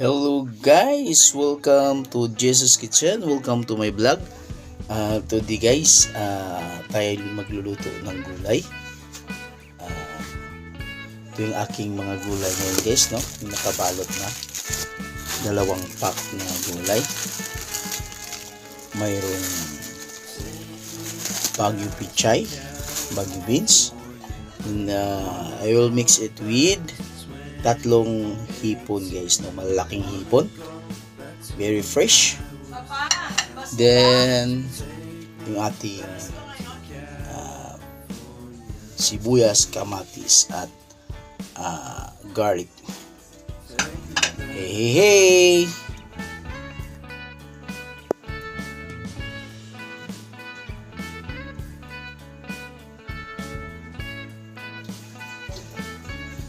Hello guys! Welcome to Jesus Kitchen. Welcome to my vlog. Uh, today guys, uh, tayo magluluto ng gulay. Uh, ito yung aking mga gulay ngayon guys, no? Yung nakabalot na. Dalawang pack na gulay. Mayroong Baguio Pichay, Baguio Beans. And, uh, I will mix it with tatlong hipon guys no? Malalaking hipon. Very fresh. Then yung ating uh, sibuyas kamatis at uh, garlic. Hey hey hey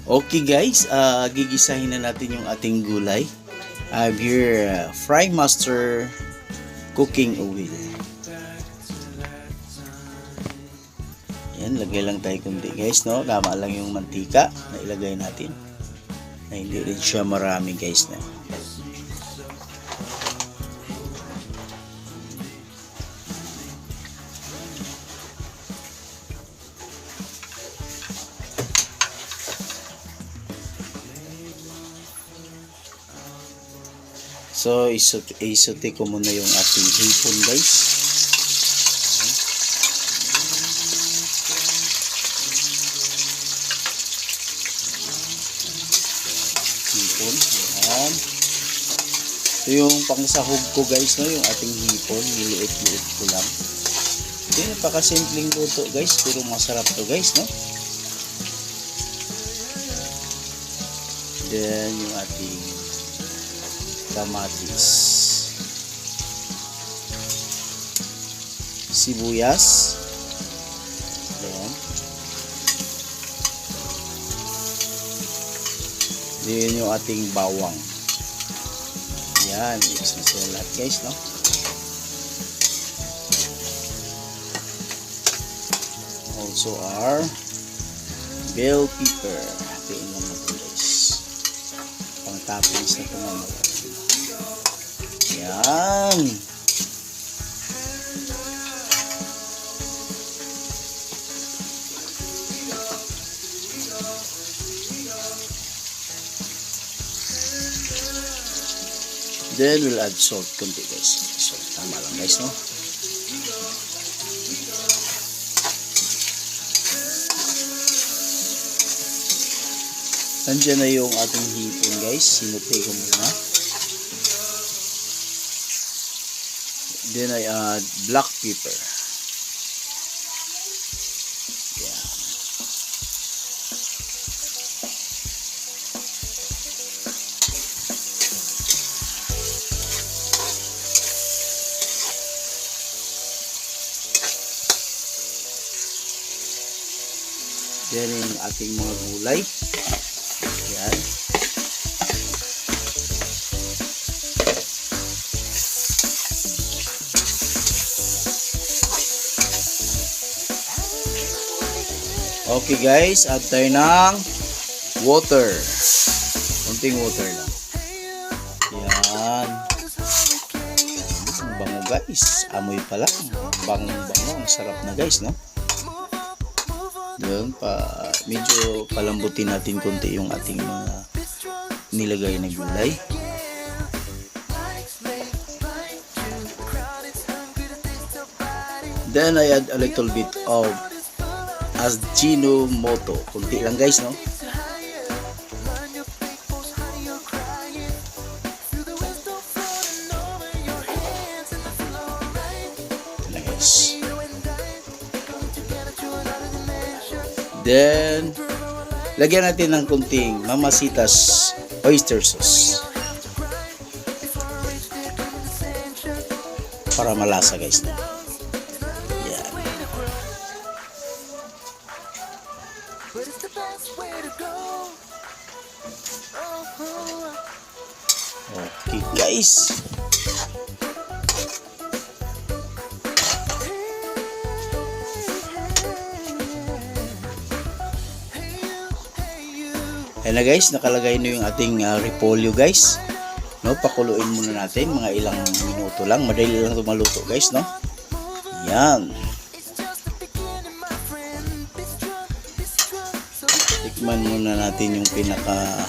Okay guys, uh, gigisahin na natin yung ating gulay. I have here uh, Fry Master cooking oil. Yan, lagay lang tayo kundi guys, no? Tama lang yung mantika na ilagay natin. Na hindi rin siya marami guys na. So, isut isuti ko muna yung ating hipon guys. Hipon. Yan. Ito yung pangsahog ko guys, no? yung ating hipon. Niliit-liit ko lang. Yung napakasimpleng luto guys, pero masarap to guys, no? Then, yung ating kamatis. Sibuyas. Ayan. Din yung ating bawang. Yan mix na sila lahat guys no? Also our bell pepper. Lang natin guys. Pang toppings na ito yan. Then we'll add salt konti guys. Salt tama lang guys no. Nandiyan na yung ating hipon guys. Sinupi ko muna. Then I add black pepper. Yan. Then ating mga gulay. Okay guys, add tayo ng water. Kunting water lang. Yan. Ang bango guys. Amoy pa lang. Bango bango. Ang sarap na guys, no? Doon pa, medyo palambutin natin konti yung ating mga nilagay na gulay. Then I add a little bit of Ajinomoto. Kunti lang guys, no? Then, lagyan natin ng kunting mamasitas oyster sauce. Para malasa guys. No? Okay guys. Ayan na guys, nakalagay na yung ating uh, repolyo guys. No, pakuluin muna natin mga ilang minuto lang. Madali lang ito maluto, guys, no? Yan. Tikman muna natin yung pinaka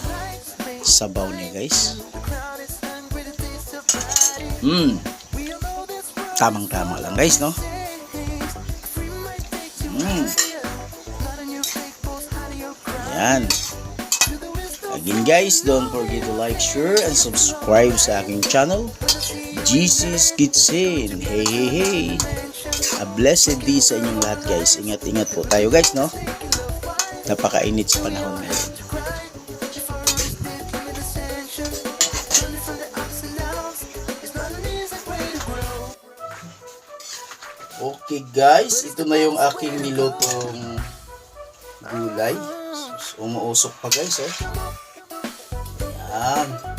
sabaw niya, guys. Mm, this world tamang-tama lang, guys, no? Mm. cry? Yan. Again, guys, don't forget to like, share, and subscribe sa aking channel, GC's Kitchen. Hey, hey, hey. A blessed day sa inyong lahat, guys. Ingat-ingat po tayo, guys, no? Napakainit sa panahon ngayon. Okay, guys. Ito na yung aking nilutong gulay. Umuusok pa, guys, oh. Yan.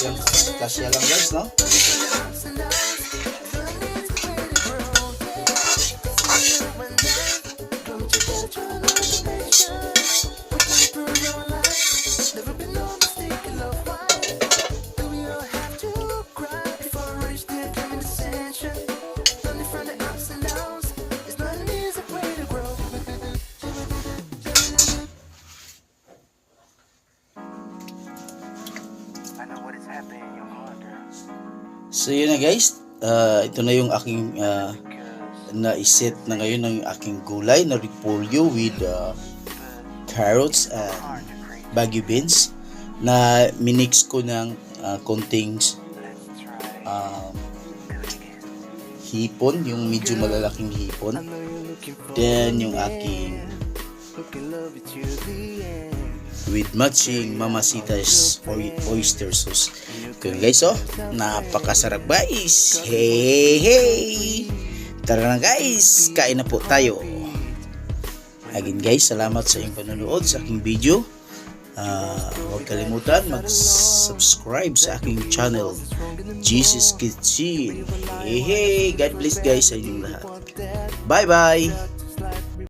Kasya, kasya lang, guys, no? So, yun na, guys. Ah, ito na yung aking ah, Because na-set na ngayon ng aking gulay na repolyo with ah, carrots and bagu beans na minix ko ng ah, konting ah, again. hipon, yung medyo malalaking hipon. Then, yung aking with matching mamasitas or oyster sauce. Kaya guys, oh, napakasarap guys. Hey, hey! Tara na guys, kain na po tayo. Again guys, salamat sa iyong panonood sa aking video. Ah, huwag kalimutan mag-subscribe sa aking channel, Jesus Kitchen. Hey, hey! God bless guys sa inyong lahat. Bye-bye!